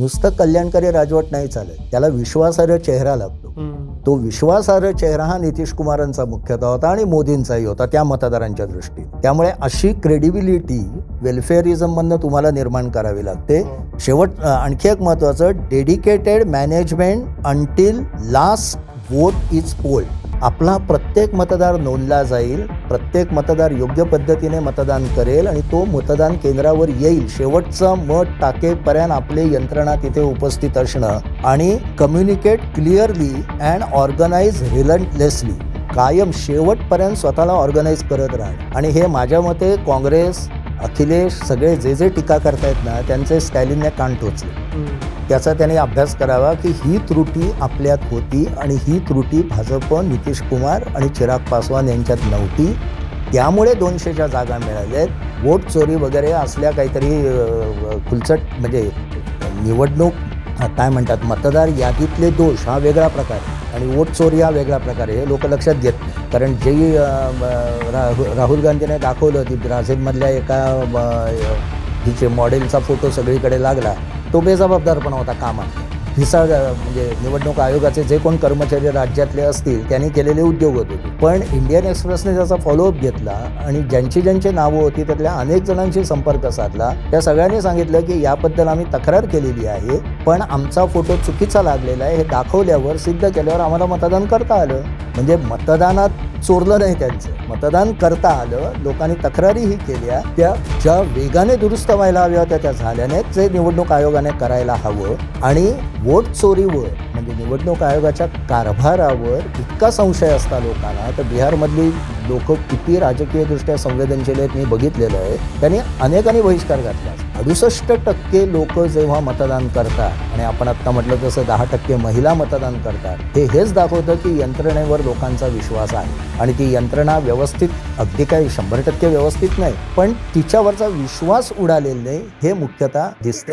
नुसतं कल्याणकारी राजवट नाही चालत. त्याला विश्वासार्ह चेहरा लागतो. तो विश्वासार्ह चेहरा हा नितीश कुमारांचा मुख्यतः होता आणि मोदींचाही होता त्या मतदारांच्या दृष्टीने. त्यामुळे अशी क्रेडिबिलिटी वेलफेअरिझम मधनं तुम्हाला निर्माण करावी लागते. शेवट अ, आणखी एक महत्वाचं dedicated management until last vote is poll आपला प्रत्येक मतदार नोंदला जाईल प्रत्येक मतदार योग्य पद्धतीने मतदान करेल आणि तो मतदान केंद्रावर येईल. शेवटचं मत टाकेपर्यंत आपली यंत्रणा तिथे उपस्थित असणं आणि communicate clearly and organise relentlessly कायम शेवटपर्यंत स्वतःला ऑर्गनाईज करत राहणं आणि हे माझ्या मते काँग्रेस अखिलेश सगळे जे जे टीका करतायत ना त्यांचे स्टॅलिनने कान टोचले. त्याचा त्याने अभ्यास करावा की ही त्रुटी आपल्यात होती आणि ही त्रुटी भाजप नितीश कुमार आणि चिराग पासवान यांच्यात नव्हती. त्यामुळे दोनशेच्या जागा मिळाल्या. आहेत वोट चोरी वगैरे असल्या काहीतरी खुलचट म्हणजे निवडणूक काय म्हणतात मतदार यादीतले दोष हा वेगळा प्रकार आहे. आणि वोट चोरी हा वेगळा प्रकार हे लोक लक्षात घेत नाही. कारण जे अ, रा- राहुल गांधीने दाखवलं की ब्राझीलमधल्या एका तिचे मॉडेलचा फोटो सगळीकडे लागला. तो बेजबाबदारपणा होता कामात. हिसाळ म्हणजे निवडणूक आयोगाचे जे कोण कर्मचारी राज्यातले असतील त्यांनी केलेले उद्योग होते. पण इंडियन एक्सप्रेसने त्याचा फॉलोअप घेतला आणि ज्यांची ज्यांची नावं होती त्यातल्या अनेक जणांशी संपर्क साधला. त्या सगळ्यांनी सांगितलं की याबद्दल आम्ही तक्रार केलेली आहे पण आमचा फोटो चुकीचा लागलेला आहे हे दाखवल्यावर सिद्ध केल्यावर आम्हाला मतदान करता आलं. म्हणजे मतदानात चोरलं नाही त्यांचं. मतदान करता आलं लोकांनी तक्रारीही केल्या त्या ज्या वेगाने दुरुस्त व्हायला हव्या होत्या त्या झाल्याने जे निवडणूक आयोगाने करायला हवं आणि वोट चोरीवर म्हणजे निवडणूक आयोगाच्या कारभारावर इतका संशय असता लोकांना. तर बिहारमधली लोक किती राजकीयदृष्ट्या संवेदनशील आहेत मी बघितलेलं आहे. त्यांनी अनेकांनी बहिष्कार घातला. अडुसष्ट टक्के लोक जेव्हा मतदान करतात आणि आपण आत्ता म्हटलं तसं दहा टक्के महिला मतदान करतात हे हेच दाखवतं की यंत्रणेवर लोकांचा विश्वास आहे. आणि ती यंत्रणा व्यवस्थित अगदी काही शंभर टक्के व्यवस्थित नाही पण तिच्यावरचा विश्वास उडालेला नाही हे मुख्यतः दिसतं.